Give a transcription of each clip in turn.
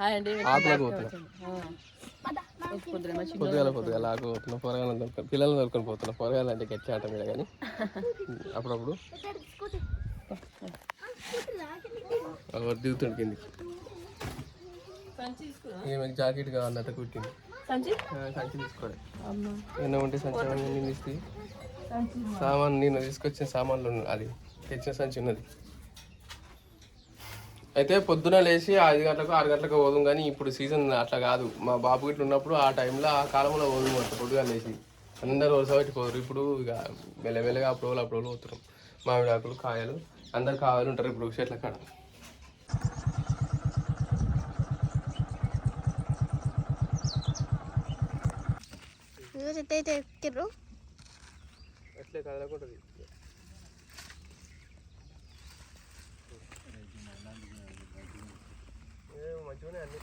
Hi అండి ఆకులకు పోతున్నాం పొద్దుగాల పొద్దుగాల ఆకు పోతున్నాం పొరగాలను దొరుకుని పిల్లల్ని దొరుకుని పోతున్నాం పొరగాలు అంటే గట్టి ఆట మీద కానీ. అప్పుడప్పుడు దిగుతుండు కిందికి. ఈమెకి జాకెట్ కావాలన్నట్టు కుట్టింది. సంచి? తీసుకోవాలి అమ్మా. ఏమన్నా ఉంటే సంచి నేను తీసి సంచి సామాన్ నేను తీసుకొచ్చిన సామాన్లు. అది తెచ్చిన సంచి ఉన్నది. అయితే పొద్దున లేచి ఐదు గంటలకు ఆరు గంటలకు పోదాం కానీ ఇప్పుడు సీజన్ అట్లా కాదు. మా బాబు గిట్ల ఉన్నప్పుడు ఆ టైంలో ఆ కాలంలో పోదాం అంట పొద్దుగా లేచి. అందరు వరుస పెట్టి పోరు ఇప్పుడు ఇక మెల్లమెల్లగా అప్పుడు వాళ్ళు అప్పుడు వాళ్ళు పోతున్నాం మామిడి ఆకులు కాయలు అందరు కావాలి ఉంటారు ఇప్పుడు చెట్ల కాడ. చెట్టు అయితే ఎక్కిర్రు? అట్లే కదలకుంటుంది. మంచిగానే అన్ని.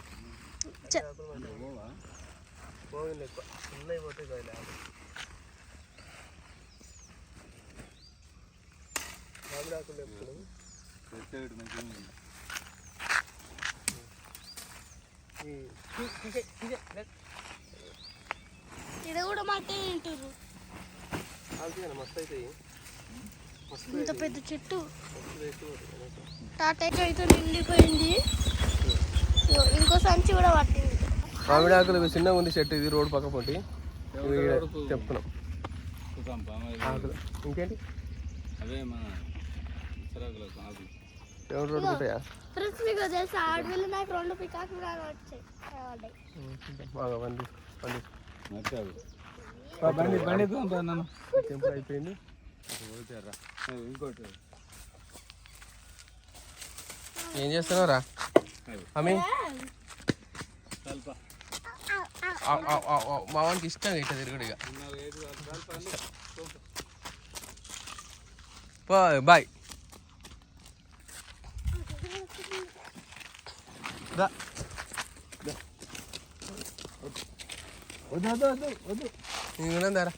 ఎక్కువ ఇది కూడా మట్టి మస్తు అవుతాయి ఇంత పెద్ద చెట్టు. అయితే నిండిపోయింది. ఇగో ఇంకో సంచి కూడా పట్టింది మామిడి ఆకులు చిన్నగా ఉంది చెట్టు ఇది రోడ్డు పక్క పొంటి. చెప్తున్నాం. ఆకులు. ఇంకేంటి? అవే మన ఇసరాకులకు ఆకులు ఎవరు రోడ్డు ఉంటాయా? ఫ్రెండ్స్ మీకు తెలుసా ఆడవిల్లు నాకు రెండు పికాకులు కూడా వచ్చాయి రావాలి. బాగా వండి వండి నచ్చావు. బండి బండి. నన్ను టెంపుల్ అయిపోయింది. ఇంకోటి. ఏం చేస్తున్నావురా? అమ్మి తల్ప మా వానికి ఇష్టం ఇట్లా తిరుగుడు ఇక బాయ్ దా వద్దు వద్దు వద్దు వద్దు నీకు దారా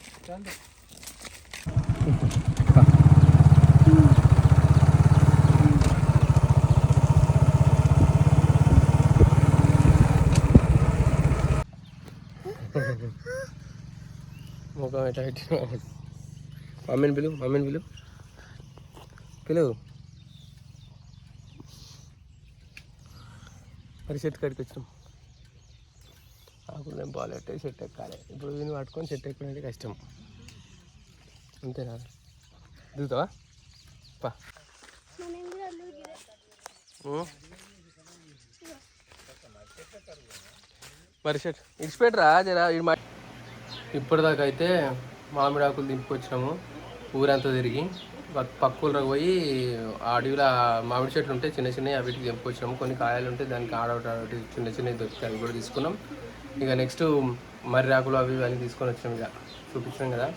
ముఖం ఎట్లా పెట్టిన మమ్మీని పిలువు మమ్మీని పిలువు పిలువు మరి చెట్టు కాడికి వచ్చినాం. ఆకులు బాల్ పెట్టే చెట్టు ఎక్కాలి. ఇప్పుడు వీని పట్టుకొని చెట్టు ఎక్కడానికి కష్టం. అంతేనా? దిగుతావా? పా. మరి షర్ట్ ఇడిచిపెట్టరా జరా ఇది మా ఇప్పటిదాకా అయితే మామిడి ఆకులు దింపుకొచ్చినాము ఊరంతా తిరిగి. పక్- పోయి ఆ అడవిలో మామిడి చెట్లు ఉంటే చిన్న చిన్నవి అవిటికి దింపుకొచ్చినాము. కొన్ని కాయలు ఉంటే దానికి ఆడొకటి ఆడొకటి చిన్న చిన్నవి దొరికితే అవి కూడా తీసుకున్నాం. ఇక నెక్స్ట్ మర్రి ఆకులు అవి ఇవన్నీ తీసుకొని వచ్చినాం ఇక. చూపించాం కదా.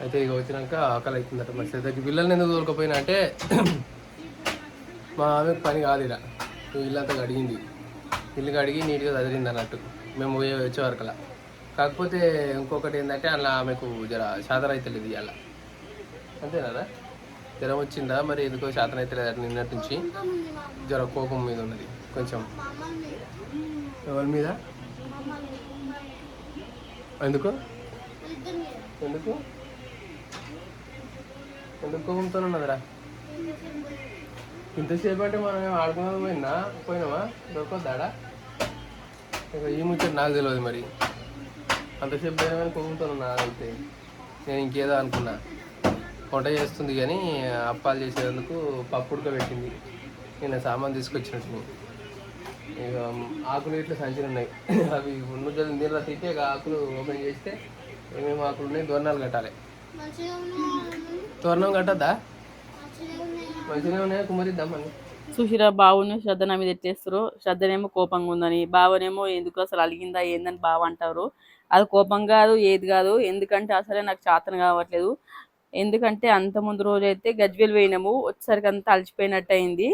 అయితే ఇక వచ్చినాక ఆకలి అవుతుందట మంచి దగ్గర పిల్లల్ని ఎందుకు దొరకపోయినా అంటే మా ఆమెకు పని కాదు ఇలా ఇల్లంతా కడిగింది. ఇల్లు కడిగి నీట్గా చదిరింది అన్నట్టు. మేము పోయే వచ్చే వరకలా. కాకపోతే ఇంకొకటి ఏంటంటే అలా ఆమెకు జర శాతం అయితే లేదు ఇవాళ అంతేనా జ్వరం వచ్చిందా? మరి ఎందుకో శాతం అయితే లేదు నిన్నటి నుంచి. జ్వర కోపం మీద ఉన్నది. కొంచెం. ఎవరి మీద? ఎందుకు? ఎందుకు? ఎందుకు కోపంతో ఉన్నదిరా? ఇంతసేపు అంటే మనం ఏం ఆడుకున్నది పోయినా పోయినావా దొరకొద్దాడా? ఈ ముచ్చట నాకు తెలియదు మరి. అంతసేపు పోయినా కోపంతో ఉన్నా నేను ఇంకేదో అనుకున్నా. వంట చేస్తుంది కానీ అప్పాలు చేసేందుకు పప్పు ఉడకబెట్టింది. నేను సామాన్ తీసుకొచ్చినట్టు ఇక ఆకులు ఇట్లా సంచులు ఉన్నాయి. అవి ఉన్న నీళ్ళ తిట్టి ఇక ఆకులు ఓపెన్ చేస్తే ఏమేమి ఆకులు ఉన్నాయి దోరణాలు కట్టాలి. తోరణం కట్టద్దా? మంచిగా ఉన్నాయా కుమరిద్దామని సుశీర బావును శ్రద్ధ నా మీద ఎట్టేస్తారు శ్రద్ధనేమో కోపంగా ఉందని బావనేమో ఎందుకు అసలు అలిగిందా ఏందని బావ అంటారు. అది కోపం కాదు ఏది కాదు. ఎందుకంటే అసలే నాకు చాతన కావట్లేదు. ఎందుకంటే అంత ముందు రోజు అయితే గజ్వేలు పోయినాము. వచ్చేసరికి అంతా అలసిపోయినట్టు అయింది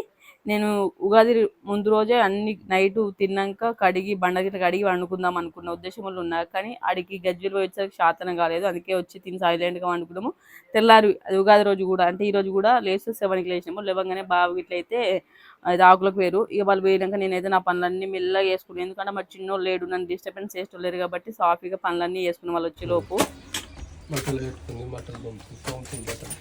నేను ఉగాది ముందు రోజే అన్ని నైట్ తిన్నాక కడిగి బండగిట్ల కడిగి వండుకుందాం అనుకున్న ఉద్దేశంలో ఉన్నా. కానీ ఆడికి గజ్జలు పోయేసరికి శాతనం కాలేదు. అందుకే వచ్చి తిని సైలెంట్గా వండుకున్నాము. తెల్లారి అది ఉగాది రోజు కూడా అంటే ఈ రోజు కూడా లేచి సెవెన్కి లేచినాము. లేవగానే బాబు గిట్ల అది ఆకులకు వేరు. ఇక వాళ్ళు పోయినాక నేనైతే నా పనులన్నీ మెల్లగా వేసుకున్నాను ఎందుకంటే మా చిన్నోళ్ళు లేడు నన్ను డిస్టర్బెన్స్ చేస్తలేరు కాబట్టి సాఫీగా పనులన్నీ వేసుకున్న వాళ్ళు వచ్చే లోపు. బట్టలు బట్టలు బట్టలు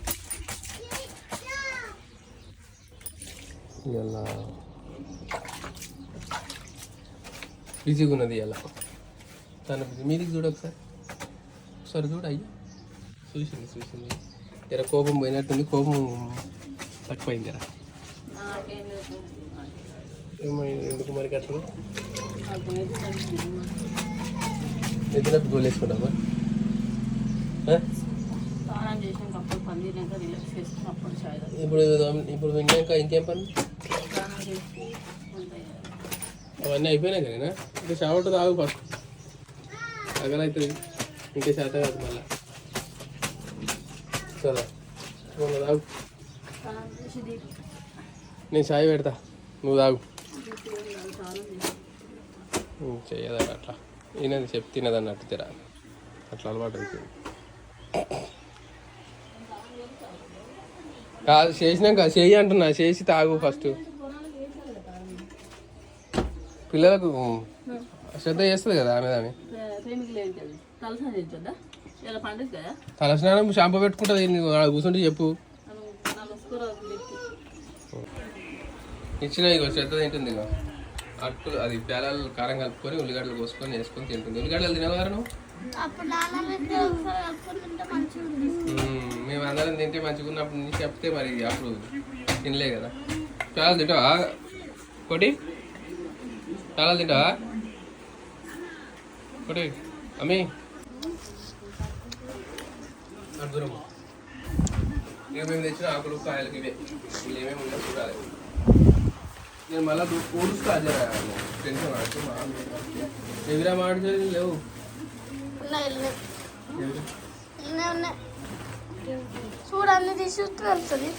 బిజీగా ఉన్నది ఇలా తన బిజీ మీదికి చూడు ఒకసారి. ఒకసారి చూడు అయ్యా. చూసింది చూసింది. జర కోపం పోయినట్టుంది కోపం తక్కువైంది జర ఎందుకు మరి రిలాక్స్ చేసుకున్నప్పుడు చాయ్ ఇప్పుడు ఇప్పుడు విన్నాక ఇంకేం పని? అవన్నీ అయిపోయినాయి కదా ఇంకా షావట్ తాగు ఫస్ట్. అగలవుతుంది ఇంకా శాత కాదు మళ్ళా. సరే. తాగు. నేను చాయ్ పెడతా. నువ్వు తాగు. చెయ్యదట అట్లా. ఈయనది చెప్పి తినదన్నట్టు తెరా అట్లా అలవాటు అయిపోయింది. కాదు చేసినాక చెయ్యి అంటున్నా. చేసి తాగు ఫస్ట్. పిల్లలకు శ్రద్ధ చేస్తుంది కదా ఆమె కదా? తలస్నానం షాంపూ పెట్టుకుంటుంది కూర్చుంటే చెప్పు. ఇచ్చిన ఇగో శ్రద్ధ తింటుంది ఇగో. అట్టు అది పేలాలు కారం కలుపుకొని ఉల్లిగడ్డలు కోసుకొని వేసుకొని తింటుంది. ఉల్లిగడ్డలు తినవారు మ్మ్. అందరం తింటే మంచిగా ఉన్నప్పుడు నుంచి చెప్తే మరి అప్పుడు తినలే కదా. చాలా తింటావా? కొటి? చాలా తింటావా? కొటి అమ్మి. అర్జునం ఇక మేము తెచ్చిన ఆకులు కాయలకి ఇవే ఏమేమి ఉన్నాయో చూడాలి. నేను మళ్ళీ ఊడుస్తా జరా టెన్షన్ ఆడుతూ ఎవిరా మాడి లేవు ఉన్నాయి ఉన్నాయి ఎవరు? ఉన్నాయి ఉన్నాయి చూడు అన్ని తీసి చూస్తే వెళ్తుంది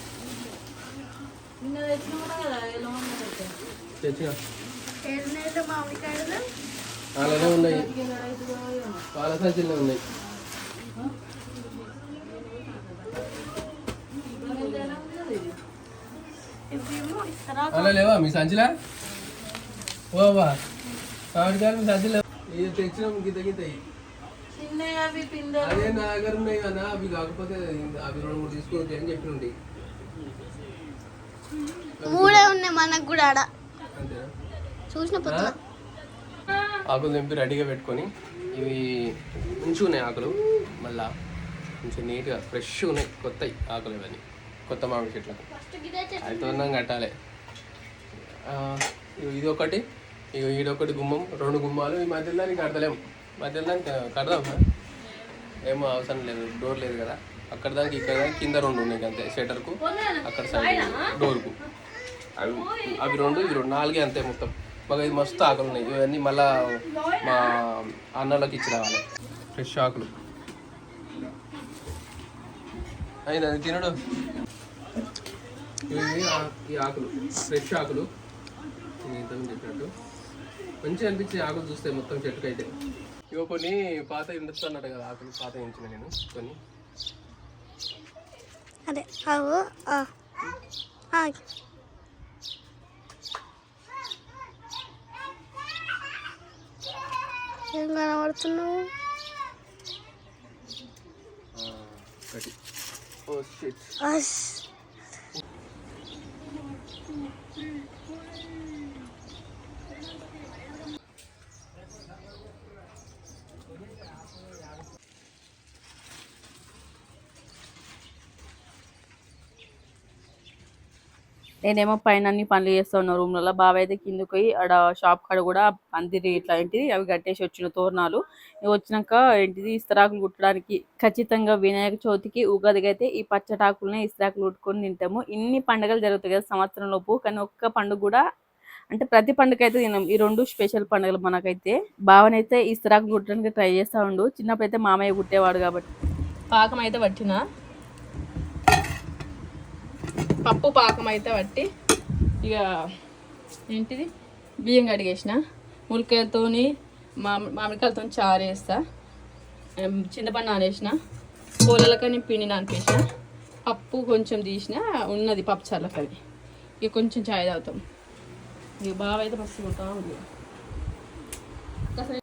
తెచ్చిన ఏడు మామిడికాయలు అలానే ఉన్నాయి పాల సంచుల్లో ఉన్నాయి అలా లేవా? మీ సంచిలా? ఓ బా మామిడికాయలు మీ సంచిలో? ఇది తెచ్చినాం గీత గీత అదే నా దగ్గర ఉన్నాయి కదా అవి కాకపోతే అవి రెండు మూడు తీసుకోవచ్చు అని చెప్పి ఉండి. మూడే ఉన్నాయి మనకు కూడా ఆడ. అంతేనా? చూసిన పొద్దున ఆకులు తెంపి రెడీగా పెట్టుకొని ఇవి మంచిగా ఉన్నాయి ఆకులు. మళ్ళా కొంచెం నీట్గా ఫ్రెష్గా ఉన్నాయి కొత్తవి ఆకులు ఇవన్నీ కొత్త మామిడి చెట్లకు. అది తోరణం కట్టాలి. ఇది ఒకటి ఇగో ఈడొకటి గుమ్మం రెండు గుమ్మాలు ఈ మధ్యలో దానికి కడతలేము మధ్యలో దానికి కడదాం ఏమో అవసరం లేదు డోర్ లేదు కదా. అక్కడ దానికి ఇక్కడ దానికి కింద రెండు ఉన్నాయి అంతే షటర్కు అక్కడ సైడ్ డోర్కు. అవి అవి రెండు ఇవి రెండు నాలుగే అంతే మొత్తం. మాకు ఇది మస్తు ఆకులు ఉన్నాయి. ఇవన్నీ మళ్ళా మా అన్నలకి ఇచ్చి రావాలి. ఫ్రెష్ ఆకులు. అయినా తినడు. ఇవి ఈ ఆకులు ఫ్రెష్ ఆకులు. నేను ఇంతకుముందు చెప్పినట్టు. మంచిగా అనిపించింది ఆకులు చూస్తే మొత్తం చెట్టుకు అయితే. ఇగో కొన్ని పాత ఇండస్ట్రీ అన్నట్టు కదా ఆకులు పాత ఇంచిన నేను కొన్ని. అదే అవు. ఏం కనబడుతున్నావు? ఒకటి. ఓ షిట్ నేనేమో పైన అన్ని పనులు చేస్తా ఉన్నా రూమ్లలో బాబాయ్ అయితే కిందకి పోయి ఆడ షాప్ కాడ కూడా పందిరి ఇట్లా ఏంటిది అవి కట్టేసి వచ్చిన తోరణాలు. వచ్చినాక ఏంటిది ఇస్తరాకులు కుట్టడానికి ఖచ్చితంగా వినాయక చవితికి ఉగాదికి అయితే ఈ పచ్చటాకులనే ఇస్తరాకులు కుట్టుకొని తింటాము. ఇన్ని పండుగలు జరుగుతాయి కదా సంవత్సరం లోపు. కానీ ఒక్క పండుగ కూడా అంటే ప్రతి పండుగ అయితే తినం ఈ రెండు స్పెషల్ పండుగలు మనకైతే. బావనైతే ఇస్తరాకులు కుట్టడానికి ట్రై చేస్తా ఉండు. చిన్నప్పుడు అయితే మామయ్య కుట్టేవాడు కాబట్టి. పాకం అయితే పట్టిన? పప్పు పాకం అయితే పట్టి ఇక ఏంటిది? బియ్యం కడిగేసిన. ములకాయలతోని మా మామిడికాయలతో చారు వేస్తా చింతపండు నానేసిన. పూలలకని పిండి నానిపేసిన. పప్పు కొంచెం తీసిన. ఉన్నది పప్పు చల్లకని ఇక కొంచెం చాయ్ తాగుతాం. ఇక బాగా అయితే మస్తు ఉంది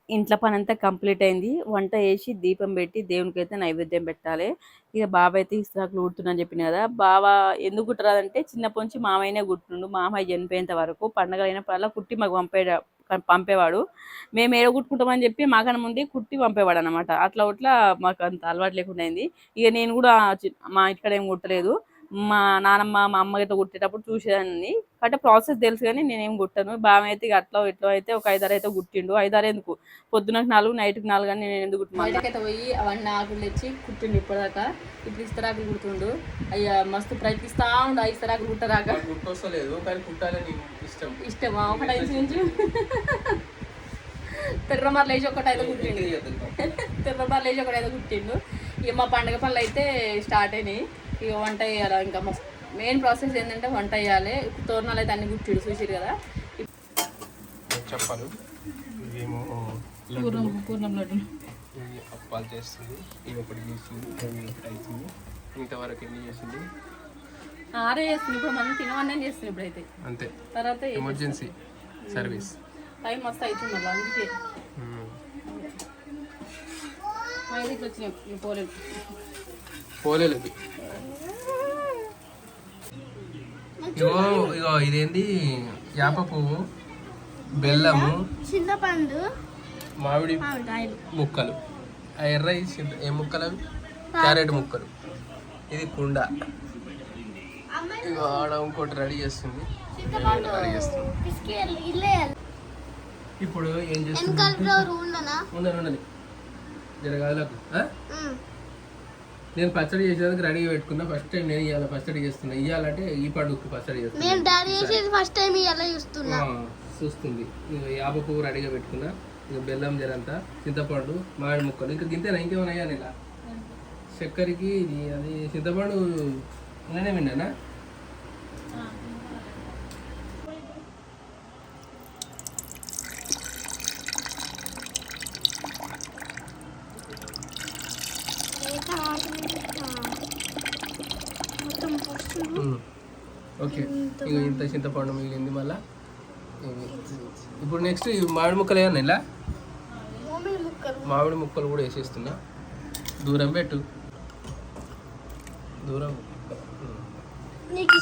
ఇంట్లో పని అంతా కంప్లీట్ అయింది. వంట వేసి దీపం పెట్టి దేవునికి అయితే నైవేద్యం పెట్టాలి. ఇక బావ అయితే ఇస్త్రాకులు కుడుతున్నా చెప్పిన కదా. బావ ఎందుకు కుట్టరాదంటే చిన్నప్పటి నుంచి మామయ్యనే కుట్టుండు. మామయ్య చనిపోయేంత వరకు పండగ అయినప్పుడల్లా కుట్టి మాకు పంపే పంపేవాడు. మేము ఏడో కుట్టుకుంటామని చెప్పి మాకన్నా ముందే కుట్టి పంపేవాడు అనమాట అట్లా అట్లా మాకు అంత అలవాటు లేకుండా అయింది. ఇక నేను కూడా చి- మా ఇక్కడ ఏం కుట్టలేదు. మా నానమ్మ మా అమ్మ ఇట్లా కుట్టేటప్పుడు చూసేదాన్ని. అంటే ప్రాసెస్ తెలుసు కానీ నేనేం కుట్టాను. బావ అయితే ఇక అట్లా ఇట్లా అయితే ఒక ఐదారు అయితే కుట్టిండు. ఐదారు ఎందుకు? పొద్దునకి నాలుగు నైట్కి నాలుగు అని నేను ఎందుకు కుట్టినా? బయటకైతే పోయి అవన్నీ ఆకులు తెచ్చి కుట్టిండు ఇప్పటిదాకా. ఇప్పుడు ఇస్తరాకులు కుడుతుండు. అయ్యా మస్తు ప్రయత్నిస్తా ఉండు ఇస్తరాకులు కుట్టరాక. నాకు గుర్తొస్తలేదు. కానీ కుట్టాలని ఇష్టం. ఇష్టమా? ఒకటి ఐదు నుంచి. తిర్రమర్లు వేసి ఒకటి అయితే కుట్టిండు. తిర్రమర్లు వేసి ఒకటి అయితే కుట్టిండు. ఇక మా పండగ పనులు అయితే స్టార్ట్ అయినాయి. ఇక వంట చేయాలి? ఇంకా మెయిన్ ప్రాసెస్ ఏంటంటే వంట చేయాలి. తోరణాలు అయితే అన్ని కుట్టిండు చూసిరు కదా? ఇవేమో పూర్ణం పూర్ణం లడ్డు. ఇవి అప్పాలు చేస్తుంది. ఇవి ఒకటి ఒకటి అవుతుంది ఇంతవరకు ఎన్ని చేసింది? ఆరే చేస్తుంది. ఇప్పుడు మనం తినవన్నీ చేస్తుంది ఇప్పుడైతే. అంతే. తర్వాత ఎమర్జెన్సీ సర్వీస్ టైం మస్తు అవుతుంది మళ్ళీ అందుకే. మా ఇంటికి వచ్చినాయి పోలేదు పోలేదు ఇవి. ఇగో ఇగో ఇదేంది? యాప పువ్వు బెల్లము చింతపండు మామిడి ముక్కలు. ఆ ఎర్ర ఏ ముక్కలు అవి క్యారెట్ ముక్కలు. ఇది కుండ. ఇగో ఆడ ఇంకోటి రెడీ చేస్తుంది. రెడీ చేస్తుంది. ఇప్పుడు ఏం చేస్తుంది? ఉండని ఉండని జరగాలకు నేను పచ్చడి చేసేందుకు రెడీగా పెట్టుకున్నా. ఫస్ట్ టైం నేను ఇవాళ పచ్చడి చేస్తున్నా. ఇవ్వాలంటే ఈ పండుగకి పచ్చడి చేస్తున్నా. నేను డాడీ చేసేది ఫస్ట్ టైం ఇలా చూస్తున్నా. ఆ, చూస్తుంది. ఇక యాప పువ్వు రెడీగా పెట్టుకున్నా. ఇక బెల్లం జరంతా చింతపండు మామిడి ముక్కలు. ఇంకా గింతేనా? ఇంకేమైనా అయ్యాను ఇలా? చక్కెరకి అది చింతపండు నిన్ననే విన్నానా మొత్తం పోస్తుంది ఉమ్. ఓకే. ఇక ఇంత చింతపండు మిగిలింది మళ్ళా. ఇవి. ఇప్పుడు నెక్స్ట్ ఈ మామిడి ముక్కలు ఏమన్నా ఇలా? మామిడి ముక్కలు. కూడా వేసేస్తున్నా. దూరం పెట్టు. దూరం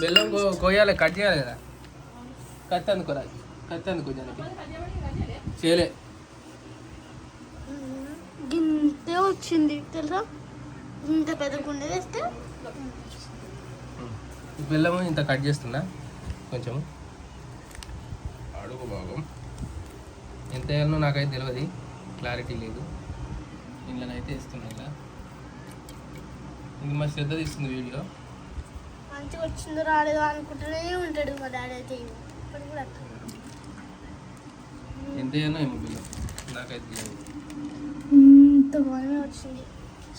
బెల్లం కో కోయాలి కట్ చేయాలి కదా. కత్తి అందుకోరా కత్తి అందుకో జనకి. చేయలే. గింతే వచ్చింది తెలుసా? ఇంత పెద్ద వేస్తే? బెల్లము ఇంత కట్ చేస్తున్నా. కొంచెం. అడుగు భాగం. ఎంత వేయాలనో నాకైతే తెలియదు క్లారిటీ లేదు. ఇంట్లోనైతే ఇస్తున్నా ఇలా ఇది మా శ్రద్ధ తీస్తుంది వీడియో. మంచిగా వచ్చిందో రాలేదో అనుకుంటూనే ఉంటాడు మా డాడీ అయితే ఇప్పుడు కూడా. ఎంత వేయాలో ఏమో బిల్లం నాకైతే తెలియదు ఇంత బాగానే వచ్చింది.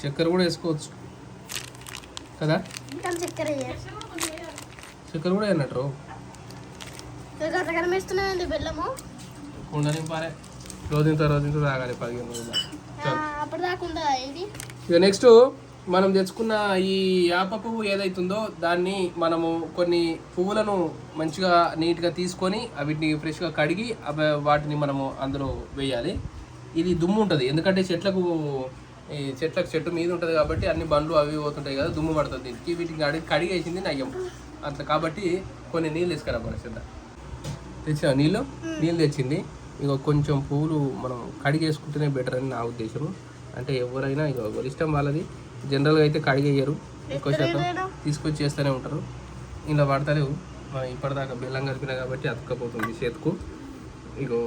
చక్కెర కూడా వేసుకోవచ్చు. కదా? ఇంకా చక్కెర వేయాలి. చక్కెర కూడా అన్నట్టు అంతగానం వేస్తున్నాయండి బెల్లము. రోజుంత తాగాలి పదిహేను రోజులు. ఇక నెక్స్ట్ మనం తెచ్చుకున్న ఈ యాప పువ్వు ఏదైతుందో దాన్ని మనము కొన్ని పువ్వులను మంచిగా నీట్గా తీసుకొని వీటిని ఫ్రెష్గా కడిగి వాటిని మనము అందులో వేయాలి. ఇది దుమ్ము ఉంటుంది. ఎందుకంటే చెట్లకు ఈ చెట్లకు చెట్టు మీద ఉంటుంది కాబట్టి అన్ని బండ్లు అవి పోతుంటాయి కదా దుమ్ము పడుతుంది. దీనికి వీటిని కడిగి కడిగేసింది నయ్యం. అట్లా కాబట్టి కొన్ని నీళ్ళు తీసుకురా పరిస్థితి తెచ్చా నీళ్ళు? నీళ్ళు తెచ్చింది. ఇక కొంచెం పువ్వులు మనం కడిగేసుకుంటేనే బెటర్ అని నా ఉద్దేశం. అంటే ఎవరైనా ఇక ఇష్టం వాళ్ళది జనరల్గా అయితే కడిగేయరు. ఎక్కువ శాతం తీసుకొచ్చి చేస్తూనే ఉంటారు. ఇలా పడతలేవు మనం ఇప్పటిదాకా బెల్లం కలిపినా కాబట్టి అతుక్కపోతుంది చేతుకు. ఇగో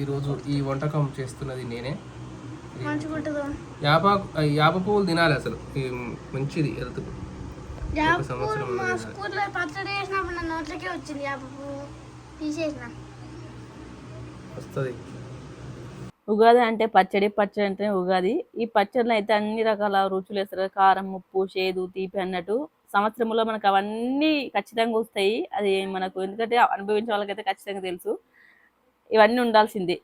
ఈరోజు ఈ వంటకం చేస్తున్నది నేనే. యాప యాప పువ్వులు తినాలి అసలు. ఈ మంచిది హెల్త్కు. యాప సంవత్సరం పువ్వు మా స్కూల్లో పచ్చడి వేసినప్పుడు నా నోట్లకే వచ్చింది యాప పువ్వు తీసేసిన. వస్తుంది. ఉగాది అంటే పచ్చడి పచ్చడి అంటే ఉగాది. ఈ పచ్చడిలో అయితే అన్ని రకాల రుచులు వేస్తారు. కారం ఉప్పు చేదు తీపి అన్నట్టు. సంవత్సరంలో మనకు అవన్నీ ఖచ్చితంగా వస్తాయి. అది మనకు ఎందుకంటే అనుభవించే వాళ్ళకైతే ఖచ్చితంగా తెలుసు. ఇవన్నీ ఉండాల్సిందే.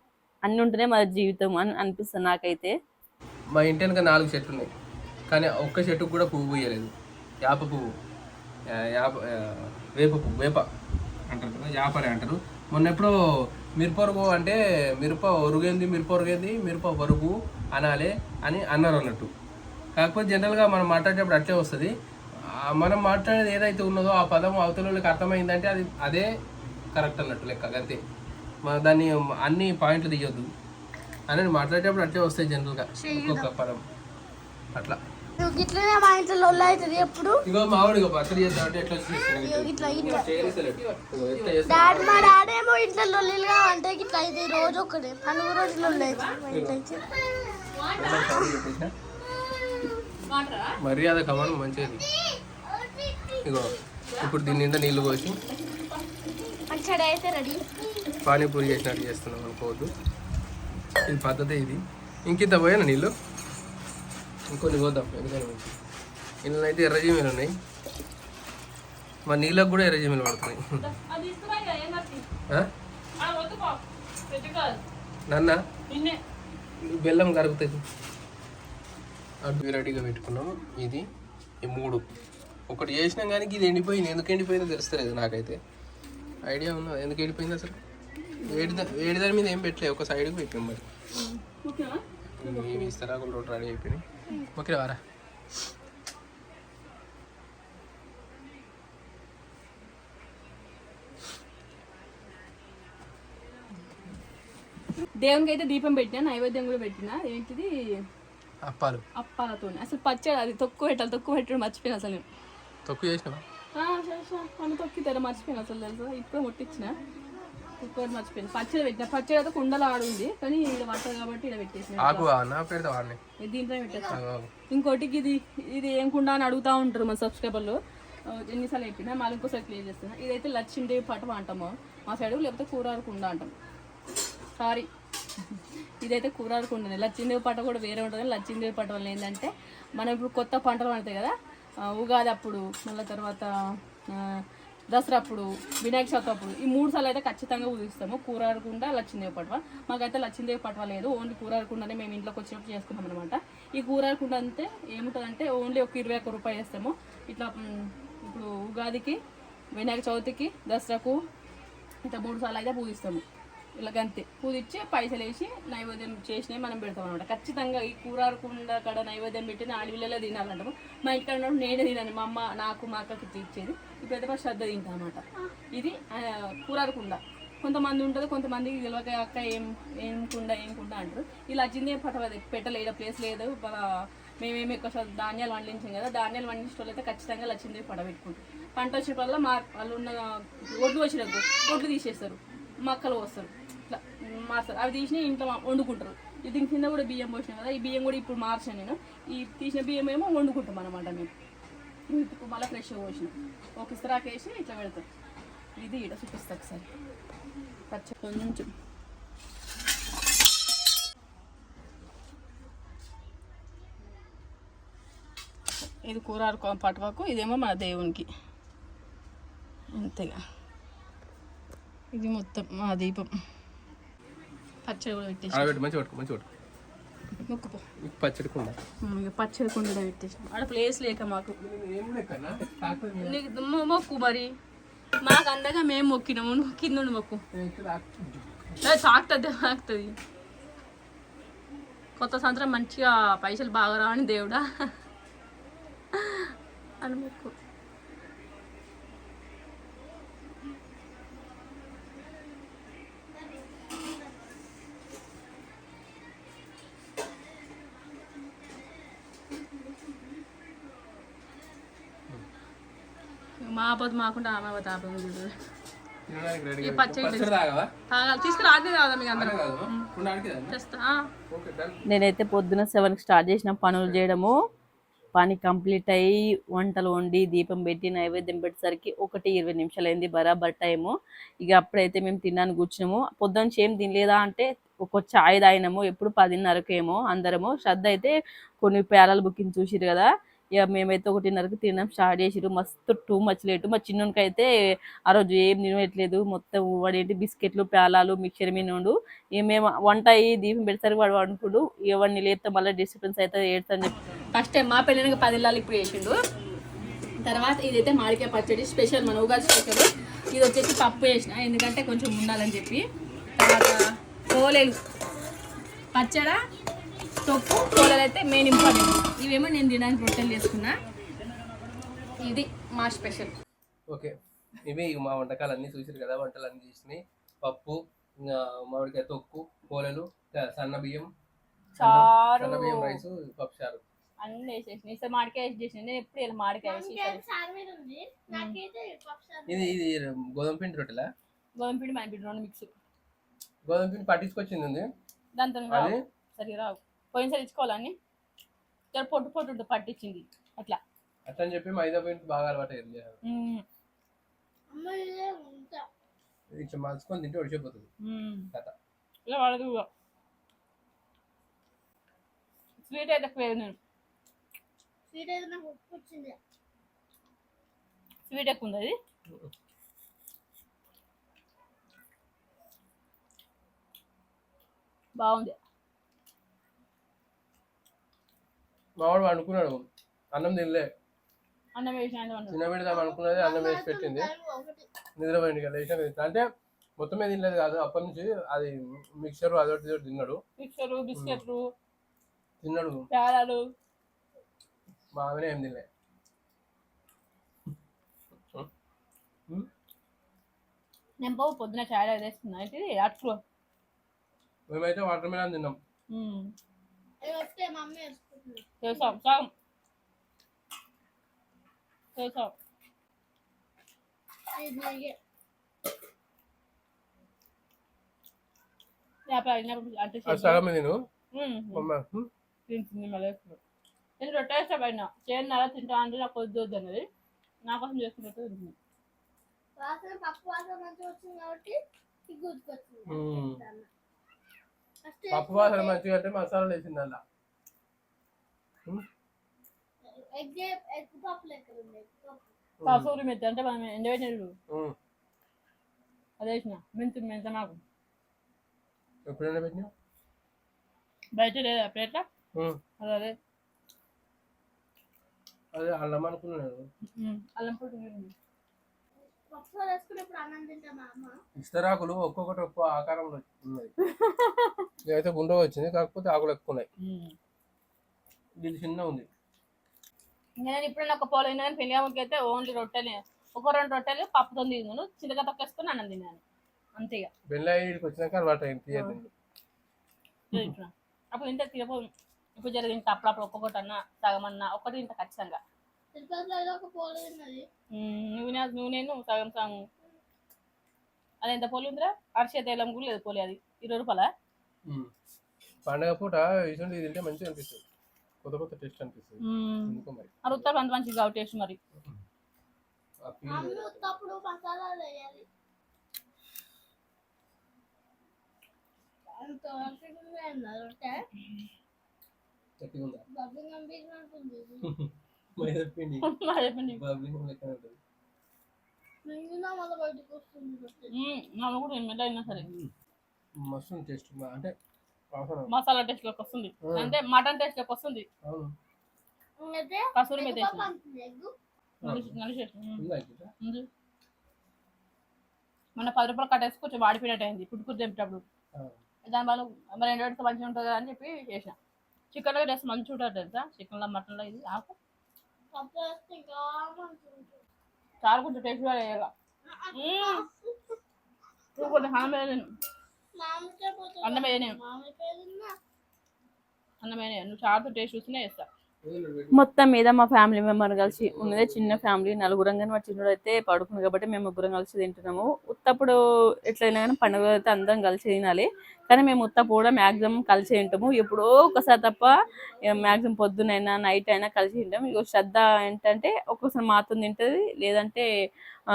అన్నీ ఉంటేనే మన జీవితం అని అనిపిస్తుంది నాకైతే. మా ఇంటి వెనక నాలుగు చెట్లు ఉన్నాయి. కానీ ఒక్క చెట్టుకు కూడా పువ్వు పూయలేదు. యాప పువ్వు యాప వేప పువ్వు వేప అంటారు కదా యాపరే అంటారు. మొన్న ఎప్పుడో మిరపరుగు అంటే మిరప ఒరుగేంది మిరప ఒరుగేంది మిరప వరుగు అనాలే అని అన్నారు అన్నట్టు. కాకపోతే జనరల్గా మనం మాట్లాడేటప్పుడు అట్లే వస్తుంది. మనం మాట్లాడేది ఏదైతే ఉన్నదో ఆ పదం అవతల వాళ్ళకి అర్థమైందంటే అది అదే కరెక్ట్ అన్నట్టు లెక్క అంతే మన దాన్ని అన్ని పాయింట్లు తీయొద్దు. అని మాట్లాడేటప్పుడు అట్లే వస్తాయి జనరల్గా ఒక్కొక్క పదం. అట్లా. నువ్వు గిట్లనే మా ఇంట్లో లొల్లు అవుతుంది ఎప్పుడు? ఇగో ఇగో పచ్చడి చేద్దామంటే ఎట్లా ఇట్లా. ఇట్లా. డాడీ మా డాడీ ఏమో ఇంట్లో లొల్లిలుగా అంటే ఇట్లా అయితే రోజు ఒకటే పలుగు రోజులు లొల్లి అవుతుంది? మర్యాద కమనం మంచిది ఇగో ఇప్పుడు దీని నిండా నీళ్ళు పోసి పచ్చడి అయితే రెడీ. పానీపూరి చేసినట్టు చేస్తున్నాం అనుకోవద్దు. ఇది పద్ధతి ఇది. ఇంకింత పోయాను నీళ్ళు? ఇంకొన్ని పోద్దాం ఎందుకని మంచిది ఇందులో అయితే ఎర్రజీమీలు ఉన్నాయి. మా నీళ్ళకు కూడా ఎర్రజీమీలు పడుతున్నాయి. ఆ? నాన్న? బెల్లం కరుగుతుంది అటు రెడీగా పెట్టుకున్నాము ఇది ఈ మూడు. ఒకటి చేసినాం కానీ ఇది ఎండిపోయింది. ఎందుకు ఎండిపోయిందో తెలుస్తలేదు నాకైతే. ఐడియా ఉందా? ఎందుకు ఎండిపోయింది అసలు? వేడి దా- వేడి దాని మీద ఏం పెట్టలే. ఒక సైడ్కి పెట్టాం మరి. ఇవి ఇస్తరాకులు రోడ్డు రెడీ అయిపోయినాయి. ఓకే వారా దేవునికి అయితే దీపం పెట్టినా నైవేద్యం కూడా పెట్టినా. ఏంటిది? అప్పాలు. అప్పాలతో అసలు పచ్చడి అది తొక్కు పెట్టాలి తొక్కు పెట్టడం మర్చిపోయినా అసలు నేను. తక్కువ చేసినావా? ఆ, సరే, సరే. మన తొక్కి తెర మర్చిపోయినా అసలు తెలుసా? ఇప్పుడే ముట్టించిన. ఇప్పుడు మర్చిపోయింది. పచ్చడి పెట్టిన. పచ్చడి అయితే కుండలో ఆడుంది. కానీ ఇక్కడ పట్టదు కాబట్టి ఇక్కడ వాడిని. ఇది దీంట్లో పెట్టేస్తా ఇంకోటి ఇది ఇది ఏం కుండా అని అడుగుతా ఉంటారు మన సబ్స్క్రైబర్లు. ఎన్నిసార్లు చెప్పినా మళ్ళీ ఇంకోసారి క్లియర్ చేస్తున్నా. ఇదైతే లక్ష్మీదేవి పటం అంటాము. మా సైడ్ లేకపోతే కూరారు కుండ అంటాం. సారీ ఇదైతే కూరారు కుండనే. లక్ష్మీదేవి పట కూడా వేరే ఉంటుంది. లక్ష్మీదేవి పట వల్ల ఏంటంటే మనం ఇప్పుడు కొత్త పంటలు పండుతాయి కదా ఉగాది అప్పుడు మళ్ళీ తర్వాత దసరా అప్పుడు వినాయక చవితి అప్పుడు ఈ మూడు సార్లు అయితే ఖచ్చితంగా ఊదిస్తాము కూరారకుండా లక్ష్మీదేవి పట్వ మాకైతే లక్ష్మీదేవి పట్వ లేదు. ఓన్లీ కూరారకుండానే మేము ఇంట్లోకి వచ్చినప్పుడు చేసుకుంటాం అనమాట ఈ కూరారకుండ అంతే ఏముంటుందంటే ఓన్లీ ఒక ఇరవై ఒక్క రూపాయలు వేస్తాము. ఇట్లా ఇప్పుడు ఉగాదికి వినాయక చవితికి దసరాకు ఇట్లా మూడు సార్లు అయితే పూజిస్తాము ఇలా గంతే పూజించి పైసలు వేసి నైవేద్యం చేసినవి మనం పెడతాం అనమాట ఖచ్చితంగా ఈ కూరారకుండా అక్కడ నైవేద్యం పెట్టిన ఆడవిళ్ళలో తినాలంటాము మా ఇంటికాడ ఉన్నప్పుడు నేనే తినాను. మా అమ్మ నాకు మా అక్కకి ఇట్లా ఇచ్చేది. ఈ పెద్ద శ్రద్ధ తింటా అనమాట ఇది కూర కూరారకుండ కొంతమంది ఉంటుంది కొంతమందికి తెలియక అక్క ఏం ఏం కుండ ఏం కుండ అంటారు. ఇలా వచ్చింది పట్టలేదు పెట్టలేదు ప్లేస్ లేదు. మేమేమి ఎక్కువ ధాన్యాలు పండించాం కదా. ధాన్యాలు వండించిన వాళ్ళు అయితే ఖచ్చితంగా లచ్చిందే పడబెట్టుకుంటారు పంట వచ్చేటప్పుడు మా వాళ్ళు ఉన్న ఒడ్లు వచ్చినప్పుడు ఒడ్లు తీసేస్తారు. మక్కలు వస్తారు మార్చారు అవి తీసి ఇంట్లో వండుకుంటారు. ఇది దీని కింద కూడా బియ్యం పోసినాం కదా ఈ బియ్యం కూడా ఇప్పుడు మార్చాను నేను. ఈ తీసిన బియ్యం ఏమో వండుకుంటాం అనమాట మేము. ఇప్పుడు మళ్ళీ ఫ్రెష్గా పోసినాం. ఒక ఇస్తరాకు వేసి ఇట్లా పెడతాం. ఇది ఇక్కడ చూపిస్తా ఒకసారి. పచ్చ కొంచెం. ఇది కూర పటవకు ఇదేమో మన దేవునికి. అంతేగా. ఇది మొత్తం మా దీపం. పచ్చడి కూడా పెట్టేసి ఆడబెట్టి మంచి పట్టుకో మంచి పట్టుకో. మొక్కుపో. పచ్చడి కుండ. పచ్చడి కుండ పెట్టేసాం. ఆడ ప్లేస్ లేక మాకు. నీకు మొ- మొక్కు మరి. మాకు అందగా మేము మొక్కినాము నువ్వు కింద మొక్కు. తాకుతుంది తాకుతుంది కొత్త సంవత్సరం మంచిగా పైసలు బాగా రావని దేవుడా. అని మొక్కు మా ఆపద మాకుండా ఆమె ఆపద ఆపద ఈ పచ్చడి మీకు అందరం. నేనైతే పొద్దున సెవెన్కి స్టార్ట్ చేసిన పనులు చేయడము. పని కంప్లీట్ అయ్యి వంటలు వండి దీపం పెట్టి నైవేద్యం పెట్టేసరికి ఒకటి ఇరవై నిమిషాలు అయింది బరాబర్ టైము ఇక అప్పుడైతే మేము తిన్నాను కూర్చున్నాము. పొద్దున్న నుంచి ఏం తినలేదా అంటే ఒక చాయ్ తాగినాము. ఎప్పుడు పదిన్నరకు ఏమో అందరము. శ్రద్ధ అయితే కొన్ని పేలాల బుకింగ్ చూసిరు కదా. ఇక మేమైతే ఒకటిన్నరకు తినడం స్టార్ట్ చేసిరు మస్తు టూ మచ్ లేటు. మా చిన్నోనికి అయితే ఆ రోజు ఏం తినట్లేదు. మొత్తం వాడేంటి బిస్కెట్లు ప్యాలాలు మిక్చర్ మీనుండు ఇక మేము వంట అయ్యి దీపం పెడతారు. వాడు వండుకుడు. ఇవన్నీ లేస్తే మళ్ళీ డిస్టర్బెన్స్ అయితే ఏడుతాను చెప్పి. ఫస్ట్ టైం మా పెళ్ళినకి పది ఇళ్ళాలు ఇప్పుడు చేసిండు. తర్వాత ఇదైతే మామిడికాయ పచ్చడి స్పెషల్ మన ఉగాది స్పెషల్. ఇది వచ్చేసి పప్పు వేసిన ఎందుకంటే కొంచెం ఉండాలని చెప్పి. తర్వాత కోలేలు పచ్చడా తొక్కు కోలలు అయితే మెయిన్ ఇంపార్టెంట్ ఇవేమో నేను తినడానికి రొట్టెలు చేసుకున్నా. ఇది మా స్పెషల్ ఓకే. ఇవి మా వంటకాలు అన్నీ చూసారు కదా వంటలు అన్నీ చేసినాయి పప్పు మామిడికాయ తొక్కు కూలలు సన్న బియ్యం చారు. సన్న బియ్యం రైస్ పప్పు చారు. అన్నీ వేసేసిన ఈసారి మామిడికాయ వేసి చేసిన నేను ఎప్పుడు ఇలా మామిడికాయ వేసి ఈసారి. సార్ మీద ఉంది. నాకైతే పప్పు సార్ ఇది ఇది గోధుమ పిండి రొట్టెలా? గోధుమ పిండి మన పిండి రెండు మిక్స్ గోధుమ పిండి పట్టించుకొచ్చింది ఉంది. దాంతో సరిగా రావు. పోయినసారి ఇచ్చుకోవాలని జర పొట్టు పొట్టు ఉంటుంది పట్టించింది. అట్లా. అట్లా అని చెప్పి మైదా పిండి బాగా అలవాటు అయింది ఉంటా. ఇది మలుచుకొని తింటే ఒడిచిపోతుంది. కథ. ఇలా వాడదు స్వీట్ అయితే ఎక్కువ నేను స్వీట్ అయితే నాకు ఉప్పు వచ్చింది. స్వీట్ ఎక్కువ ఉంది అది బాగుంది. మావాడు అనుకున్నాడు అన్నం తినలే. అన్నం తిన పెడదాం అనుకున్నది అన్నం వేసి పెట్టింది. ఒకటి నిద్రపోయింది కదా లేచిన. అంటే మొత్తమే తినలేదు కాదు. అప్పటి నుంచి అది మిక్చర్ అదొకటి ఇదొకటి తిన్నాడు. మిక్సరు బిస్కెట్లు తిన్నాడు. పేరాలు బాగానే ఏం తినలే? నేను బాబు పొద్దున చాయ్ వేసుకున్నా అయితే అట్లు. మేమైతే వాటర్ మిలన్ తిన్నాం. మ్మ్. అవి వస్తే మమ్మీ వేసుకుంటుంది చేసాం సగం చేసాం ఇది నెయ్యి. వ్యాపారం అయినప్పుడు అంటే అది సగం తిను మ్మ్. అమ్మ, ఉం? తింటుంది మళ్ళీ. నేను రొట్టె పైన చేయన్నారా తింటా అంటే నాకు వద్దు వద్దు అన్నది నా కోసం చేసుకున్నట్టు తింటుంది వాసన పప్పు వాసన మంచిగా వచ్చింది కాబట్టి ఇది గుర్తుకొచ్చింది పప్పు వాసన మంచిగా అంటే మసాలాలు వేసింది అలా ఎగ్ ఎగ్ పప్పు లెక్క ఉంది ఎగ్ పప్పు కసూరి మెత్తి అంటే మనం. అదే వేసిన మెంతి మెంత నాకు ఎప్పుడైనా పెట్టినా బయట లేదా ప్లేట్లా. అదే అదే అదే అల్లం అనుకున్నాను. అల్లం పొడి ఇస్తరాకులు ఒక్కొక్కటి ఒక్కో ఆకారంలో ఉన్నాయి ఇదైతే గుండ్ర వచ్చింది కాకపోతే ఆకులు ఎక్కువ ఉన్నాయి. ఇది చిన్న ఉంది. నేను ఇప్పుడు ఒక పోలు అయినా పెళ్ళి అమ్మకి అయితే ఓన్లీ రొట్టెలు. ఒక రెండు రొట్టెలు పప్పుతో తిన్నాను చింతగా తొక్కేసుకొని అన్నం తిన్నాను. అంతే ఇక. బెల్లాయికి వచ్చినాక అలవాటు అయింది తీయదు ఇదే. అప్పుడు ఇంత తినపో ఇప్పుడు జరిగింది అప్పుడప్పుడు ఒక్కొక్కటి అన్న సగం అన్న ఒకటి ఇంత ఖచ్చితంగా. నువ్వు నా- నువ్వు నేను సగం సగం. అది ఎంత పోలి ఉందిరా? అరిసే తైలం కూడా లేదు పోలి అది. ఇరవై రూపాయల? పండగ పూట ఇటువంటి తింటే మంచిగా అనిపిస్తుంది. కొత్త కొత్త టేస్ట్ అనిపిస్తుంది. ఎందుకో మరి? మరి ఉత్తరం అంత మంచిగా కావు టేస్ట్ మరి. ఆ feel మమ్మీ ఉత్తప్పుడు మసాలాలు వేయాలి. అంత వరకుగా అన్నారు అంటే గట్టిగా ఉందా బబ్బింగ్ అంబింగ్ అంటుంది మైదా పిండి. మా చెప్పింది బాబింగ్ లెక్క ఉంటుంది. మింగినా మళ్ళీ బయటకు వస్తుంది రొట్టె. నన్ను కూడా ఎమ్మెల్యే అయినా సరే. మస్తు టేస్ట్ అంటే మసాలా టేస్ట్లోకి వస్తుంది. అంటే మటన్ టేస్ట్లోకి వస్తుంది. కసూరి మీద మొన్న పది రూపాయలు కట్టేసి కొంచెం వాడిపోయినట్టు అయింది పుట్టుకుని తెంపేటప్పుడు. దాని వల్ల మరి ఎండ పెడితే మంచిగా ఉంటుంది కదా అని చెప్పి చేసిన. చికెన్లో టేస్ట్ మంచిగా ఉంటుంది తెలుసా? చికెన్లో మటన్లో ఇది? ఆకు? చారు కొంచెం టేస్ట్ కూడా వేయాలి కొంచెం అన్నం నువ్వు టేస్ట్ వేస్తా. మొత్తం మీద మా ఫ్యామిలీ మెంబర్ కలిసి ఉన్నదే చిన్న ఫ్యామిలీ. నలుగురం కానీ మా చిన్నోడు అయితే పడుకుంది కాబట్టి మేము ముగ్గురం కలిసి తింటున్నాము. ఉత్తప్పుడు ఎట్లయినా కానీ పండుగ అయితే అందరం కలిసి తినాలి. కానీ మేము ఉత్తప్పుడు కూడా మ్యాక్సిమం కలిసి తింటాము. ఎప్పుడో ఒకసారి తప్ప మ్యాక్సిమం పొద్దునైనా నైట్ అయినా కలిసి తింటాం ఇక శ్రద్ధ ఏంటంటే ఒక్కొక్కసారి మాతో తింటుంది. లేదంటే ఆ,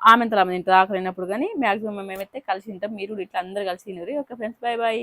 ఆమెంతలా ఆమె తింటుంది ఆకలి అయినప్పుడు కానీ మ్యాక్సిమం మేమైతే కలిసి తింటాం. మీరు కూడా ఇట్లా అందరు కలిసి తినరు ఓకే ఫ్రెండ్స్ బాయ్ బాయ్